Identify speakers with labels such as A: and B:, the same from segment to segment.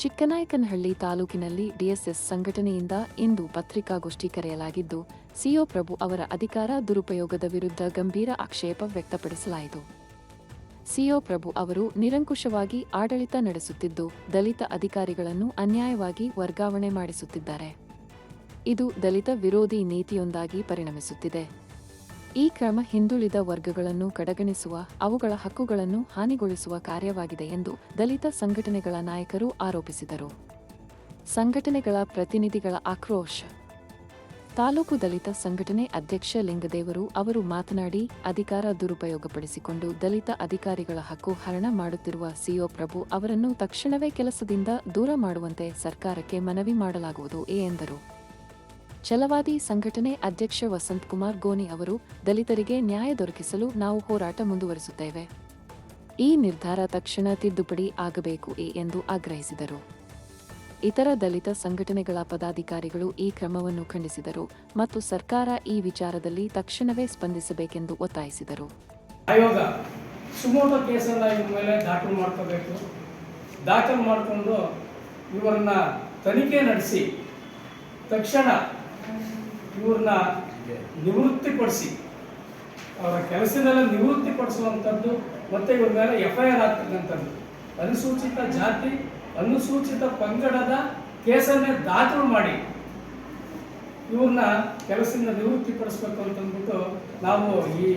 A: ಚಿಕ್ಕನಾಯಕನಹಳ್ಳಿ ತಾಲೂಕಿನಲ್ಲಿ ಡಿಎಸ್ಎಸ್ ಸಂಘಟನೆಯಿಂದ ಇಂದು ಪತ್ರಿಕಾಗೋಷ್ಠಿ ಕರೆಯಲಾಗಿದ್ದು, ಸಿಒ ಪ್ರಭು ಅವರ ಅಧಿಕಾರ ದುರುಪಯೋಗದ ವಿರುದ್ಧ ಗಂಭೀರ ಆಕ್ಷೇಪ ವ್ಯಕ್ತಪಡಿಸಲಾಯಿತು. ಸಿಒ ಪ್ರಭು ಅವರು ನಿರಂಕುಶವಾಗಿ ಆಡಳಿತ ನಡೆಸುತ್ತಿದ್ದು, ದಲಿತ ಅಧಿಕಾರಿಗಳನ್ನು ಅನ್ಯಾಯವಾಗಿ ವರ್ಗಾವಣೆ ಮಾಡಿಸುತ್ತಿದ್ದಾರೆ. ಇದು ದಲಿತ ವಿರೋಧಿ ನೀತಿಯೊಂದಾಗಿ ಪರಿಣಮಿಸುತ್ತಿದೆ. ಈ ಕ್ರಮ ಹಿಂದುಳಿದ ವರ್ಗಗಳನ್ನು ಕಡೆಗಣಿಸುವ, ಅವುಗಳ ಹಕ್ಕುಗಳನ್ನು ಹಾನಿಗೊಳಿಸುವ ಕಾರ್ಯವಾಗಿದೆ ಎಂದು ದಲಿತ ಸಂಘಟನೆಗಳ ನಾಯಕರು ಆರೋಪಿಸಿದರು. ಸಂಘಟನೆಗಳ ಪ್ರತಿನಿಧಿಗಳ ಆಕ್ರೋಶ. ತಾಲೂಕು ದಲಿತ ಸಂಘಟನೆ ಅಧ್ಯಕ್ಷ ಲಿಂಗದೇವರು ಅವರು ಮಾತನಾಡಿ, ಅಧಿಕಾರ ದುರುಪಯೋಗಪಡಿಸಿಕೊಂಡು ದಲಿತ ಅಧಿಕಾರಿಗಳ ಹಕ್ಕು ಹರಣ ಮಾಡುತ್ತಿರುವ ಸಿಒ ಪ್ರಭು ಅವರನ್ನು ತಕ್ಷಣವೇ ಕೆಲಸದಿಂದ ದೂರ ಮಾಡುವಂತೆ ಸರ್ಕಾರಕ್ಕೆ ಮನವಿ ಮಾಡಲಾಗುವುದು ಎಂದರು. ಛಲವಾದಿ ಸಂಘಟನೆ ಅಧ್ಯಕ್ಷ ವಸಂತ್ ಕುಮಾರ್ ಗೋನಿ ಅವರು ದಲಿತರಿಗೆ ನ್ಯಾಯ ದೊರಕಿಸಲು ನಾವು ಹೋರಾಟ ಮುಂದುವರಿಸುತ್ತೇವೆ. ಈ ನಿರ್ಧಾರ ತಕ್ಷಣ ತಿದ್ದುಪಡಿ ಆಗಬೇಕು ಎಂದು ಆಗ್ರಹಿಸಿದರು. ಇತರ ದಲಿತ ಸಂಘಟನೆಗಳ ಪದಾಧಿಕಾರಿಗಳು ಈ ಕ್ರಮವನ್ನು ಖಂಡಿಸಿದರು ಮತ್ತು ಸರ್ಕಾರ ಈ ವಿಚಾರದಲ್ಲಿ ತಕ್ಷಣವೇ ಸ್ಪಂದಿಸಬೇಕೆಂದು ಒತ್ತಾಯಿಸಿದರು.
B: ಆಯೋಗ ಸುಮೋಟ ಕೇಸನ್ನ ಇವ್ರ ಮೇಲೆ ದಾಖಲು ಮಾಡ್ಕೋಬೇಕು. ದಾಖಲು ಮಾಡಿಕೊಂಡು ಇವರನ್ನ ತನಿಖೆ ನಡೆಸಿ ತಕ್ಷಣ ಇವ್ರನ್ನ ನಿವೃತ್ತಿಪಡಿಸಿ ಅವರ ಕೆಲಸದಲ್ಲ ನಿವೃತ್ತಿಪಡಿಸುವಂಥದ್ದು ಮತ್ತು ಇವ್ರ ಮೇಲೆ ಎಫ್ ಐ ಆರ್ ಆಗ್ತಕ್ಕಂಥದ್ದು ಅನುಸೂಚಿತ ಜಾತಿ, ಅನುಸೂಚಿತ ಪಂಗಡದ ಕೇಸನ್ನೇ ದಾಖಲು ಮಾಡಿ. ಇವ್ರನ್ನ ಕೆಲಸದಿಂದ ನಿವೃತ್ತಿಪಡಿಸ್ಬೇಕು ಅಂತಂದ್ಬಿಟ್ಟು ನಾವು ಈ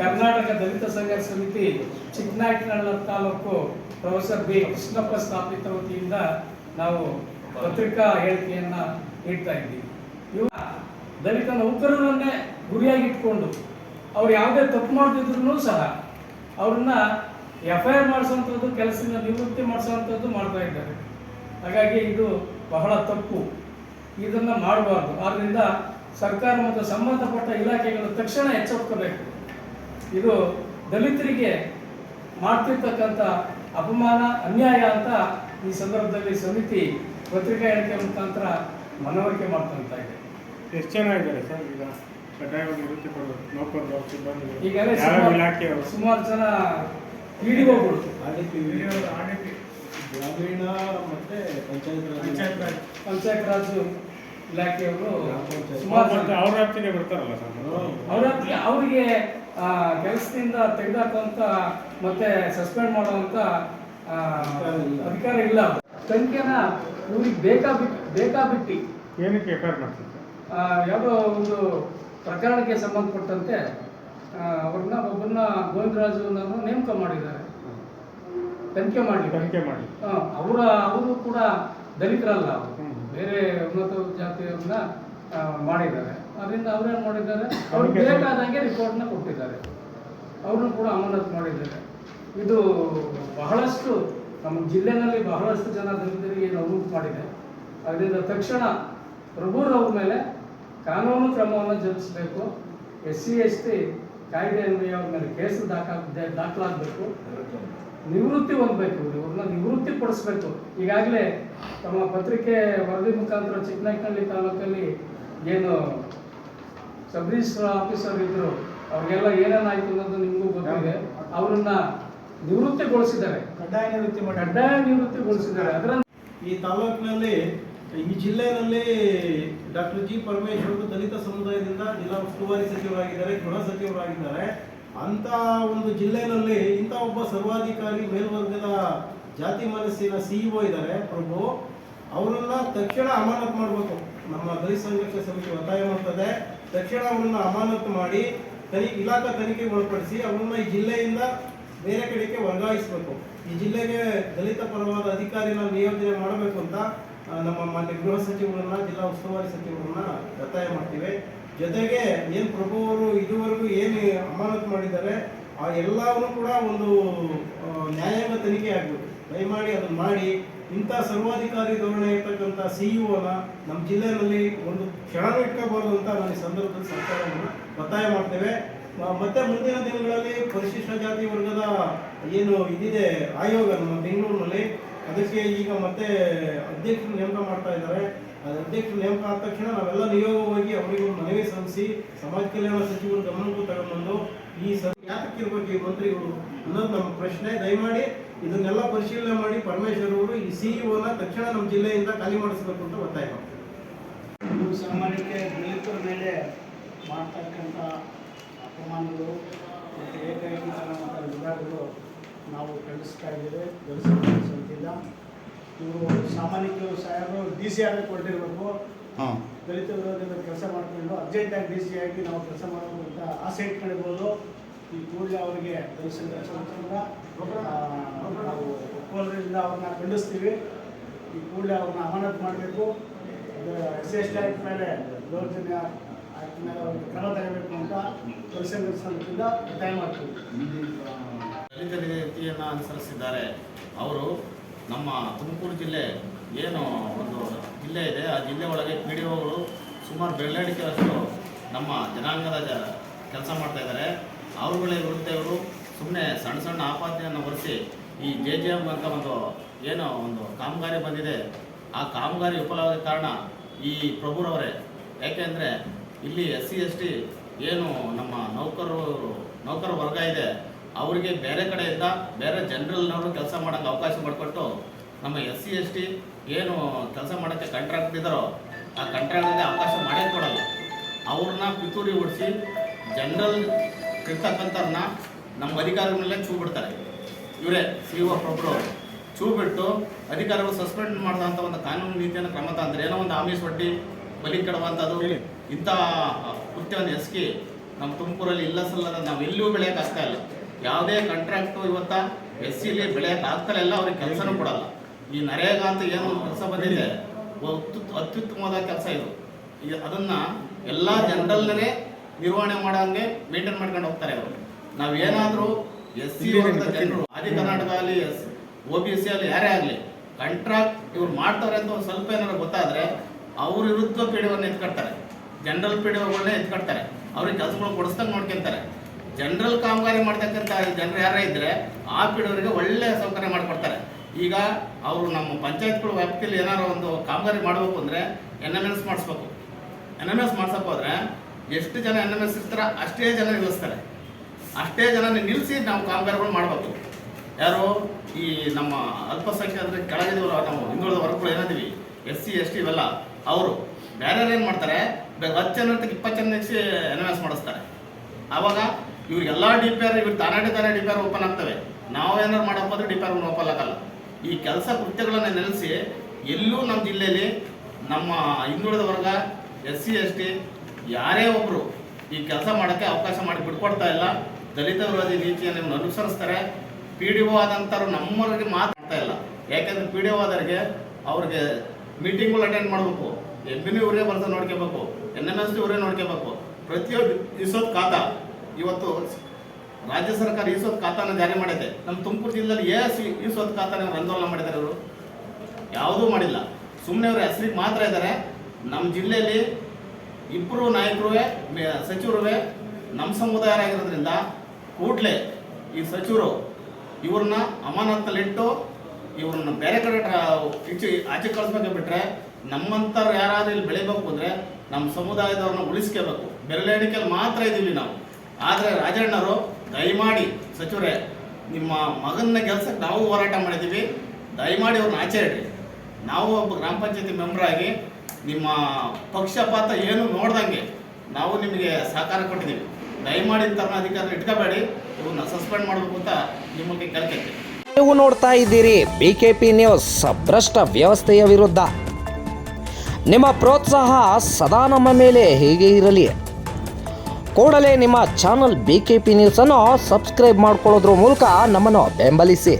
B: ಕರ್ನಾಟಕ ದಲಿತ ಸಂಘರ್ಷ ಸಮಿತಿ ಚಿಕ್ಕನಾಯ್ಕನಹಳ್ಳ ತಾಲೂಕು ಪ್ರೊಫೆಸರ್ ಬಿ. ಕೃಷ್ಣಪ್ಪ ಸ್ಥಾಪಿತ ವತಿಯಿಂದ ನಾವು ಪತ್ರಿಕಾ ಹೇಳಿಕೆಯನ್ನ ನೀಡ್ತಾ ಇದ್ದೀವಿ. ಇವ ದಲಿತ ನೌಕರರನ್ನೇ ಗುರಿಯಾಗಿಟ್ಕೊಂಡು ಅವ್ರು ಯಾವುದೇ ತಪ್ಪು ಮಾಡ್ತಿದ್ರು ಸಹ ಅವ್ರನ್ನ ಎಫ್ ಐ ಆರ್ ಮಾಡಿಸುವಂಥದ್ದು ಕೆಲಸದಿಂದ ನಿವೃತ್ತಿ ಮಾಡಿಸುವಂಥದ್ದು ಮಾಡ್ತಾ ಇದ್ದಾರೆ. ಹಾಗಾಗಿ ಇದು ಬಹಳ ತಪ್ಪು. ಇದನ್ನು ಮಾಡಬಾರ್ದು. ಆದ್ದರಿಂದ ಸರ್ಕಾರ ಮತ್ತು ಸಂಬಂಧಪಟ್ಟ ಇಲಾಖೆಗಳು ತಕ್ಷಣ ಎಚ್ಚೆತ್ಕೋಬೇಕು. ಇದು ದಲಿತರಿಗೆ ಮಾಡ್ತಿರ್ತಕ್ಕಂಥ ಅಪಮಾನ, ಅನ್ಯಾಯ ಅಂತ ಈ ಸಂದರ್ಭದಲ್ಲಿ ಸಮಿತಿ ಪತ್ರಿಕಾ ಹೇಳಿಕೆ ಮುಖಾಂತರ ಮನವರಿಕೆ ಮಾಡ್ಕೊಂತ ಇದೆ
C: ಎಷ್ಟು ಜನ ಇದ್ದಾರೆ ಸರ್ ಈಗ ಕಡ್ಡಾಯವಾಗಿ ನಿವೃತ್ತಿ ಪಡೆದು ನೌಕರರು ಸಿಬ್ಬಂದಿಗಳು?
B: ಈಗಾಗಲೇ
C: ಯಾವ
B: ಸುಮಾರು-
C: ಇಲಾಖೆಯವರು?
B: ಸುಮಾರು ಜನ ಹಿಡಿಯೋಗಳು
D: ಗ್ರಾಮೀಣ ಮತ್ತೆ ಪಂಚಾಯತ್
C: ಪಂಚಾಯತ್ ರಾಜ್
B: ಪಂಚಾಯತ್ ರಾಜ್ ಇಲಾಖೆಯವರು. ಸುಮಾರು
C: ಅವ್ರ ವ್ಯಾಪ್ತಿಗೆ ಬರ್ತಾರಲ್ಲ ಸರ್?
B: ಅವ್ರ ಅವರಿಗೆ ಕೆಲಸದಿಂದ ತೆಗೆದಾಕುವಂತ ಮತ್ತೆ ಸಸ್ಪೆಂಡ್ ಮಾಡುವಂತ ಆ, ಅಧಿಕಾರ ಇಲ್ಲ. ತನಿಖೆನ ಇವ್ರಿಗೆ ಬೇಕಾಬಿಟ್ಟು ಬೇಕಾಬಿಟ್ಟಿ.
C: ಏನಕ್ಕೆ ಎಫ್ ಐ ಆರ್
B: ಯಾವುದೋ ಒಂದು ಪ್ರಕರಣಕ್ಕೆ ಸಂಬಂಧಪಟ್ಟಂತೆ ಅವ್ರನ್ನ ಒಬ್ಬನ್ನ ಗೋವಿಂದರಾಜು ಅನ್ನೋರ್ನ ನೇಮಕ ಮಾಡಿದ್ದಾರೆ. ತನಿಖೆ ಮಾಡಿ
C: ತನಿಖೆ ಮಾಡಿ
B: ಅವರ ಅವರು ಕೂಡ ದಲಿತರಲ್ಲ ಅವರು. ಬೇರೆ ಉನ್ನತ ಜಾತಿಯವ್ರನ್ನ ಮಾಡಿದ್ದಾರೆ. ಅದರಿಂದ ಅವ್ರೇನು ಮಾಡಿದ್ದಾರೆ? ಅವ್ರಿಗೆ. ಬೇಕಾದಂಗೆ ರಿಪೋರ್ಟ್ನ ಕೊಟ್ಟಿದ್ದಾರೆ. ಅವ್ರನ್ನ ಕೂಡ ಅಮಾನತ್ ಮಾಡಿದ್ದಾರೆ. ಇದು ಬಹಳಷ್ಟು ನಮ್ಮ ಜಿಲ್ಲೆನಲ್ಲಿ ಬಹಳಷ್ಟು ಜನ ದಲಿತರಿಗೆ ನೋವು ಮಾಡಿದೆ. ಅದರಿಂದ ತಕ್ಷಣ ಪ್ರಭುರವ್ರ ಮೇಲೆ ಕಾನೂನು ಕ್ರಮವನ್ನು ಜರುಗಿಸಬೇಕು ಎಸ್ ಸಿ ಎಸ್ ಟಿ ಕಾಯ್ದೆ ಅನ್ವಯ ಅವ್ರ ಮೇಲೆ ಕೇಸು ದಾಖಲ ದಾಖಲಾಗಬೇಕು. ನಿವೃತ್ತಿ ಹೊಂದಬೇಕು ಇವ್ರನ್ನ ನಿವೃತ್ತಿ ಪಡಿಸ್ಬೇಕು ಈಗಾಗಲೇ ತಮ್ಮ ಪತ್ರಿಕೆ ವರದಿ ಮುಖಾಂತರ ಚಿಕ್ಕನಾಯಕನಹಳ್ಳಿ ತಾಲೂಕಲ್ಲಿ ಏನು ಸಬ್ ರಿಜಿಸ್ಟರ್ ಆಫೀಸರ್ ಇದ್ದರು ಅವ್ರಿಗೆಲ್ಲ ಏನೇನಾಯ್ತು ಅನ್ನೋದು ನಿಮಗೂ ಗೊತ್ತಿದೆ. ಅವ್ರನ್ನ ನಿವೃತ್ತಿಗೊಳಿಸಿದ್ದಾರೆ.
D: ಕಡ್ಡಾಯ ನಿವೃತ್ತಿ ಮಾಡಿ.
B: ಕಡ್ಡಾಯ ನಿವೃತ್ತಿಗೊಳಿಸಿದ್ದಾರೆ. ಅದರ
D: ಈ ತಾಲೂಕಿನಲ್ಲಿ ಈ ಜಿಲ್ಲೆಯಲ್ಲಿ ಡಾಕ್ಟರ್ ಜಿ ಪರಮೇಶ್ವರ್ ದಲಿತ ಸಮುದಾಯದಿಂದ ಜಿಲ್ಲಾ ಉಸ್ತುವಾರಿ ಸಚಿವರಾಗಿದ್ದಾರೆ, ಗೃಹ ಸಚಿವರಾಗಿದ್ದಾರೆ. ಅಂತ ಒಂದು ಜಿಲ್ಲೆಯಲ್ಲಿ ಇಂಥ ಒಬ್ಬ ಸರ್ವಾಧಿಕಾರಿ ಮೇಲ್ವರ್ಗದ ಜಾತಿ ಮನಸ್ಸಿನ ಸಿಇಒ ಇದ್ದಾರೆ, ಪ್ರಭು. ಅವರನ್ನ ತಕ್ಷಣ ಅಮಾನತು ಮಾಡಬೇಕು. ನಮ್ಮ ದಲಿತ ಸಂಘರ್ಷ ಸಮಿತಿ ಒತ್ತಾಯ ಮಾಡ್ತದೆ. ತಕ್ಷಣ ಅವರನ್ನ ಅಮಾನತು ಮಾಡಿ ತನಿ, ಇಲಾಖಾ ತನಿಖೆಗೆ ಒಳಪಡಿಸಿ ಅವರನ್ನ ಈ ಜಿಲ್ಲೆಯಿಂದ ಬೇರೆ ಕಡೆಗೆ ವರ್ಗಾಯಿಸಬೇಕು. ಈ ಜಿಲ್ಲೆಗೆ ದಲಿತ ಪರವಾದ ಅಧಿಕಾರಿನ ನಿಯೋಜನೆ ಮಾಡಬೇಕು ಅಂತ ನಮ್ಮ ಮಾನ್ಯ ಗೃಹ ಸಚಿವರನ್ನ, ಜಿಲ್ಲಾ ಉಸ್ತುವಾರಿ ಸಚಿವರನ್ನ ಒತ್ತಾಯ ಮಾಡ್ತೀವಿ. ಜೊತೆಗೆ ಏನು ಪ್ರಭು ಅವರು ಇದುವರೆಗೂ ಏನು ಅಮಾನತು ಮಾಡಿದ್ದಾರೆ, ಆ ಎಲ್ಲವನ್ನು ಕೂಡ ಒಂದು ನ್ಯಾಯಾಂಗ ತನಿಖೆ ಆಗಬೇಕು. ದಯಮಾಡಿ ಅದನ್ನು ಮಾಡಿ. ಇಂಥ ಸರ್ವಾಧಿಕಾರಿ ಧೋರಣೆ ಇರ್ತಕ್ಕಂಥ ಸಿಇಒನ ನಮ್ಮ ಜಿಲ್ಲೆಯಲ್ಲಿ ಒಂದು ಕ್ಷಣ ಇಟ್ಕೋಬಾರ್ದು ಅಂತ ನಾನು ಈ ಸಂದರ್ಭದಲ್ಲಿ ಸರ್ಕಾರವನ್ನು ಒತ್ತಾಯ ಮಾಡ್ತೇವೆ. ಮತ್ತೆ ಮುಂದಿನ ದಿನಗಳಲ್ಲಿ ಪರಿಶಿಷ್ಟ ಜಾತಿ ವರ್ಗದ ಏನು ಇದಿದೆ ಆಯೋಗ ನಮ್ಮ ಬೆಂಗಳೂರಿನಲ್ಲಿ, ಅದಕ್ಕೆ ಈಗ ಮತ್ತೆ ಅಧ್ಯಕ್ಷರು ನೇಮಕ ಮಾಡ್ತಾ ಇದ್ದಾರೆ. ಅದು ಅಧ್ಯಕ್ಷರು ನೇಮಕ ಆದ ತಕ್ಷಣ ನಾವೆಲ್ಲ ನಿಯೋಗವಾಗಿ ಅವರಿಗೆ ಒಂದು ಮನವಿ ಸಲ್ಲಿಸಿ ಸಮಾಜ ಕಲ್ಯಾಣ ಸಚಿವರು ಗಮನಕ್ಕೂ ತಗೊಂಡ್ಬಂದು ಈ ಸರ್ ಯಾತಕ್ಕಿರ್ಬೇಕು ಈ ಮಂತ್ರಿಗಳು ಅನ್ನೋದು ನಮ್ಮ ಪ್ರಶ್ನೆ. ದಯಮಾಡಿ ಇದನ್ನೆಲ್ಲ ಪರಿಶೀಲನೆ ಮಾಡಿ ಪರಮೇಶ್ವರ್ ಅವರು ಈ ಸಿಇಒನ ತಕ್ಷಣ ನಮ್ಮ ಜಿಲ್ಲೆಯಿಂದ ಖಾಲಿ ಮಾಡಿಸ್ಬೇಕು ಅಂತ ಒತ್ತಾಯ
E: ಮಾಡ್ತೀವಿ. ಸಾಮಾನ್ಯಕ್ಕೆ ದಲಿತರ ಮೇಲೆ ಮಾಡ್ತಕ್ಕಂಥ ಅಪಮಾನಗಳು ಮತ್ತು ಏಕೈಕ ವಿಧಾನಗಳು ನಾವು ಖಂಡಿಸ್ತಾ ಇದ್ದೇವೆ ದಲಿಸಿಲ್ಲ ಇವರು ಸಾಮಾನ್ಯಕ್ಕೆ ಸಾಹೇಬರು ಡಿ ಸಿ ಆಗಿ ಕೊಟ್ಟಿರಬೇಕು. ದಲಿತ ವಿರೋಧದ ಕೆಲಸ ಮಾಡಿಕೊಂಡು ಅರ್ಜೆಂಟಾಗಿ ಡಿ ಸಿ ಆಗಿ ನಾವು ಕೆಲಸ ಮಾಡಬೇಕು ಅಂತ ಆಸೆ ಇಟ್ಕೊಂಡಿರ್ಬೋದು. ಈ ಪೂಜಾ ಅವರಿಗೆ ದಲಿಸಿದ ನಾವು ಒಪ್ಪಂದದಿಂದ ಅವ್ರನ್ನ ಖಂಡಿಸ್ತೀವಿ. ಈ ಕೂಡಲೇ ಅವ್ರನ್ನ ಅಮಾನತು ಮಾಡಬೇಕು. ಎಸ್ ಎಸ್ ಟಿ ಆ್ಯಕ್ಟ್ ಮೇಲೆ, ದೌರ್ಜನ್ಯ ಆ್ಯಕ್ಟ್ ಮೇಲೆ ಅವ್ರಿಗೆ ಕ್ರಮ ತಗೋಬೇಕು ಅಂತ ಸಂಘರ್ಷ ಸಂಘದಿಂದ ಒತ್ತಾಯ ಮಾಡ್ತೀವಿ.
F: ದಲಿತ ರೀತಿಯನ್ನು ಅನುಸರಿಸಿದ್ದಾರೆ. ಅವರು ನಮ್ಮ ತುಮಕೂರು ಜಿಲ್ಲೆ ಏನು ಒಂದು ಜಿಲ್ಲೆ ಇದೆ, ಆ ಜಿಲ್ಲೆ ಒಳಗೆ ಪಿ ಡಿ ಒಗಳು ಸುಮಾರು ಬೆರಳೆಣಿಕೆಯಷ್ಟು ನಮ್ಮ ಜನಾಂಗದ ಕೆಲಸ ಮಾಡ್ತಾ ಇದ್ದಾರೆ. ಅವರುಗಳೇ ಇವರು ಸುಮ್ಮನೆ ಸಣ್ಣ ಸಣ್ಣ ಆಪಾದನೆಯನ್ನು ಹೊರಿಸಿ ಈ ಜೆ ಜೆ ಎಂ ಅಂತ ಒಂದು ಏನೋ ಒಂದು ಕಾಮಗಾರಿ ಬಂದಿದೆ. ಆ ಕಾಮಗಾರಿ ವಿಫಲವಾದ ಕಾರಣ ಈ ಪ್ರಭುರವರೇ, ಯಾಕೆಂದರೆ ಇಲ್ಲಿ ಎಸ್ ಸಿ, ಎಸ್ ಟಿ ಏನು ನಮ್ಮ ನೌಕರರು, ನೌಕರ ವರ್ಗ ಇದೆ. ಅವರಿಗೆ ಬೇರೆ ಕಡೆಯಿಂದ ಬೇರೆ ಜನರಲ್ನವರು ಕೆಲಸ ಮಾಡೋಕ್ಕೆ ಅವಕಾಶ ಮಾಡಿಕೊಟ್ಟು ನಮ್ಮ ಎಸ್ ಸಿ, ಎಸ್ ಟಿ ಏನು ಕೆಲಸ ಮಾಡೋಕ್ಕೆ ಕಾಂಟ್ರಾಕ್ಟ್ ಇದ್ದಾರೋ ಆ ಕಂಟ್ರಾಕ್ಟ್ಗೆ ಅವಕಾಶ ಮಾಡೇ ಕೊಡಲ್ಲ. ಅವ್ರನ್ನ ಪಿತೂರಿ ಓಡಿಸಿ ಜನರಲ್ ಇರ್ತಕ್ಕಂಥವ್ರನ್ನ ನಮ್ಮ ಅಧಿಕಾರಿಗಳನ್ನೆಲ್ಲ ಚೂ ಬಿಡ್ತಾರೆ ಇವರೇ ಸಿ ಒ ಪ್ರೊಬ್ರು ಚೂ ಬಿಟ್ಟು ಅಧಿಕಾರಿಗಳು ಸಸ್ಪೆಂಡ್ ಮಾಡಿದಂಥ ಒಂದು ಕಾನೂನು ನೀತಿಯನ್ನು ಕ್ರಮ ತಂದರೆ ಏನೋ ಒಂದು ಆಮಿಷ ಒಡ್ಡಿ ಬಲಿ ಕೆಡುವಂಥದ್ದು ಇಂಥ ಕೃತ್ಯವನ್ನು ಎಸ್ಕಿ ನಮ್ಮ ತುಮಕೂರಲ್ಲಿ ಇಲ್ಲ ಸಲ್ಲದ ನಾವು ಎಲ್ಲೂ ಬೆಳೆಯೋಕೆ ಆಗ್ತಾ ಇಲ್ಲ. ಯಾವುದೇ ಕಾಂಟ್ರಾಕ್ಟು ಇವತ್ತ ಎಸ್ ಸಿಲಿ ಬೆಳೆಯೋಕೆ ಆಗ್ತಾ ಇಲ್ಲ ಅವ್ರಿಗೆ ಕೆಲಸನೂ ಕೊಡಲ್ಲ. ಈ ನರೇಗಾ ಅಂತ ಏನೋ ಒಂದು ಕೆಲಸ ಬಂದಿದೆ. ಅತ್ಯುತ್ ಅತ್ಯುತ್ತಮವಾದ ಕೆಲಸ ಇದು. ಅದನ್ನು ಅದನ್ನ ಎಲ್ಲ ಜನರಲ್ಲೇ ನಿರ್ವಹಣೆ ಮಾಡೋಂಗೆ ಮೇಂಟೈನ್ ಮಾಡ್ಕೊಂಡು ಹೋಗ್ತಾರೆ ಅವರು. ನಾವೇನಾದರೂ ಎಸ್ ಸಿ ಜನರು ಆದಿ ಕರ್ನಾಟಕ ಆಗಲಿ ಎಸ್ ಒ ಬಿ ಸಿ ಅಲ್ಲಿ ಯಾರೇ ಆಗಲಿ ಕಂಟ್ರಾಕ್ಟ್ ಇವ್ರು ಮಾಡ್ತಾರೆ ಅಂತ ಒಂದು ಸ್ವಲ್ಪ ಏನಾದ್ರು ಗೊತ್ತಾದ್ರೆ ಅವ್ರ ವಿರುದ್ಧ ಪಿಡಿಒನ್ನ ಎತ್ಕೊಡ್ತಾರೆ ಜನರಲ್ ಪಿಡಿಒಗಳನ್ನ ಎತ್ಕೊಡ್ತಾರೆ ಅವ್ರಿಗೆ ಕೆಲಸಗಳು ಕೊಡಿಸ್ದಂಗೆ ನೋಡ್ಕೊಂತಾರೆ. ಜನರಲ್ ಕಾಮಗಾರಿ ಮಾಡ್ತಕ್ಕಂಥ ಜನರು ಯಾರೇ ಇದ್ದರೆ ಆ ಪೀಡಿಯವರಿಗೆ ಒಳ್ಳೆ ಸೌಕರ್ಯ ಮಾಡಿಕೊಡ್ತಾರೆ. ಈಗ ಅವರು ನಮ್ಮ ಪಂಚಾಯತ್ಗಳ ವ್ಯಾಪ್ತಿಯಲ್ಲಿ ಏನಾರು ಒಂದು ಕಾಮಗಾರಿ ಮಾಡಬೇಕು ಅಂದರೆ ಎನ್ ಎಂ ಎಸ್ ಮಾಡಿಸ್ಬೇಕು. ಎನ್ ಎಂ ಎಸ್ ಮಾಡ್ಸೋಕ್ಕೋದ್ರೆ ಎಷ್ಟು ಜನ ಎನ್ ಎಂ ಎಸ್ ಇರ್ತಾರ ಅಷ್ಟೇ ಜನ ನಿಲ್ಲಿಸ್ತಾರೆ. ಅಷ್ಟೇ ಜನ ನಿಲ್ಲಿಸಿ ನಾವು ಕಾಮಗಾರಿಗಳು ಮಾಡಬೇಕು. ಯಾರು? ಈ ನಮ್ಮ ಅಲ್ಪಸಂಖ್ಯಾತರ ಕೆಳಗಿದವರು ನಾವು, ಹಿಂದುಳಿದ ವರ್ಗಗಳು ಏನಿದ್ದೀವಿ, ಎಸ್ ಸಿ, ಎಸ್ ಟಿ ಇವೆಲ್ಲ, ಅವರು ಬೇರೆ ಏನು ಮಾಡ್ತಾರೆ? ಹತ್ತು ಜನ ಇರ್ತಕ್ಕೆ ಇಪ್ಪತ್ತು ಜನ ಎನ್ ಎಸ್ ಮಾಡಿಸ್ತಾರೆ. ಆವಾಗ ಇವ್ರಿಗೆಲ್ಲ ಡಿ ಪಿ ಆರ್ ಇವ್ರು ತಾನಾಡಿ ತಾನೇ ಡಿ ಪಿ ಆರ್ ಓಪನ್ ಆಗ್ತವೆ. ನಾವೇನಾರು ಮಾಡಪ್ಪ ಹೋದ್ರೆ ಡಿ ಪಿ ಆರ್ ಓಪನ್ ಆಗಲ್ಲ. ಈ ಕೆಲಸ ಕೃತ್ಯಗಳನ್ನು ನೆಲೆಸಿ ಎಲ್ಲೂ ನಮ್ಮ ಜಿಲ್ಲೆಯಲ್ಲಿ ನಮ್ಮ ಹಿಂದುಳಿದ ವರ್ಗ, ಎಸ್ ಸಿ, ಎಸ್ ಟಿ, ಯಾರೇ ಒಬ್ಬರು ಈ ಕೆಲಸ ಮಾಡೋಕ್ಕೆ ಅವಕಾಶ ಮಾಡಿ ಬಿಟ್ಕೊಡ್ತಾ ಇಲ್ಲ. ದಲಿತ ವಿರೋಧಿ ನೀತಿಯನ್ನು ಅನುಸರಿಸ್ತಾರೆ. ಪಿ ಡಿ ಒ ಆದಂಥವ್ರು ನಮ್ಮವರಿಗೆ ಮಾತಾಡ್ತಾ ಇಲ್ಲ. ಯಾಕೆಂದ್ರೆ ಪಿ ಡಿ ಒ ಆದವ್ರಿಗೆ ಅವ್ರಿಗೆ ಮೀಟಿಂಗ್ಗಳು ಅಟೆಂಡ್ ಮಾಡಬೇಕು. ಎಂ ಬಿ ಇವರೇ ಬರ್ತಾ ನೋಡ್ಕೋಬೇಕು. ಎನ್ ಎಂ ಎಸ್ ಡಿ ಇವರೇ ನೋಡ್ಕೋಬೇಕು. ಪ್ರತಿಯೊಬ್ಬ ಇಸೋದ್ ಖಾತಾ ಇವತ್ತು ರಾಜ್ಯ ಸರ್ಕಾರ ಇಸೋದ್ ಖಾತಾನ ಜಾರಿ ಮಾಡಿದೆ. ನಮ್ಮ ತುಮಕೂರು ಜಿಲ್ಲೆಯಲ್ಲಿ ಎಸ್ ಈಸೋತ್ ಖಾತಾನ ಆಂದೋಲನ ಮಾಡಿದ್ದಾರೆ ಇವರು. ಯಾವುದೂ ಮಾಡಿಲ್ಲ. ಸುಮ್ಮನೆ ಅವರು ಹೆಸರಿಗೆ ಮಾತ್ರ ಇದ್ದಾರೆ. ನಮ್ಮ ಜಿಲ್ಲೆಯಲ್ಲಿ ಇಬ್ಬರು ನಾಯಕರು ಸಚಿವರು ನಮ್ಮ ಸಮುದಾಯರಾಗಿರೋದ್ರಿಂದ ಕೂಡಲೇ ಈ ಸಚಿವರು ಇವ್ರನ್ನ ಅಮಾನತ್ತಲ್ಲಿಟ್ಟು ಇವ್ರನ್ನ ಬೇರೆ ಕಡೆ ಈಚೆ ಆಚೆ ಕಳಿಸ್ಬೇಕು ಬಿಟ್ರೆ ನಮ್ಮಂಥವ್ರು ಯಾರಾದ್ರೂ ಇಲ್ಲಿ ಬೆಳಿಬೇಕು ಅಂದರೆ ನಮ್ಮ ಸಮುದಾಯದವ್ರನ್ನ ಉಳಿಸ್ಕೋಬೇಕು. ಬೆರಳೆಣಿಕೆಯಲ್ಲಿ ಮಾತ್ರ ಇದ್ದೀವಿ ನಾವು. ಆದರೆ ರಾಜಣ್ಣವರು ದಯಮಾಡಿ ಸಚಿವರೇ, ನಿಮ್ಮ ಮಗನ ಕೆಲಸಕ್ಕೆ ನಾವು ಹೋರಾಟ ಮಾಡಿದ್ದೀವಿ ದಯಮಾಡಿ ಅವ್ರನ್ನ ಆಚೆ ನಾವು ಒಬ್ಬ ಗ್ರಾಮ ಪಂಚಾಯತಿ ಆಗಿ ನಿಮ್ಮ ಪಕ್ಷಪಾತ ಏನು ನೋಡ್ದಂಗೆ ನಾವು ನಿಮಗೆ ಸಹಕಾರ ಕೊಟ್ಟಿದ್ದೀವಿ. ದಯಮಾಡಿ ತಮ್ಮ ಅಧಿಕಾರ ಇಟ್ಕೋಬೇಡಿ. ಇವನ್ನ ಸಸ್ಪೆಂಡ್ ಮಾಡಬೇಕು ಅಂತ ನಿಮಗೆ ಕೇಳ್ಕೈತೆ
G: ನೀವು ನೋಡ್ತಾ ಇದ್ದೀರಿ ಬಿಕೆಪಿ ನ್ಯೂಸ್ ಭ್ರಷ್ಟ ವ್ಯವಸ್ಥೆಯ ವಿರುದ್ಧ. ನಿಮ್ಮ ಪ್ರೋತ್ಸಾಹ ಸದಾ ನಮ್ಮ ಮೇಲೆ ಹೀಗೆ ಇರಲಿ. ಕೂಡಲೇ ನಿಮ್ಮ ಚಾನಲ್ ಬಿ ಕೆ ಪಿ ನ್ಯೂಸನ್ನು ಸಬ್ಸ್ಕ್ರೈಬ್ ಮಾಡ್ಕೊಳ್ಳೋದ್ರ ಮೂಲಕ ನಮ್ಮನ್ನು ಬೆಂಬಲಿಸಿ.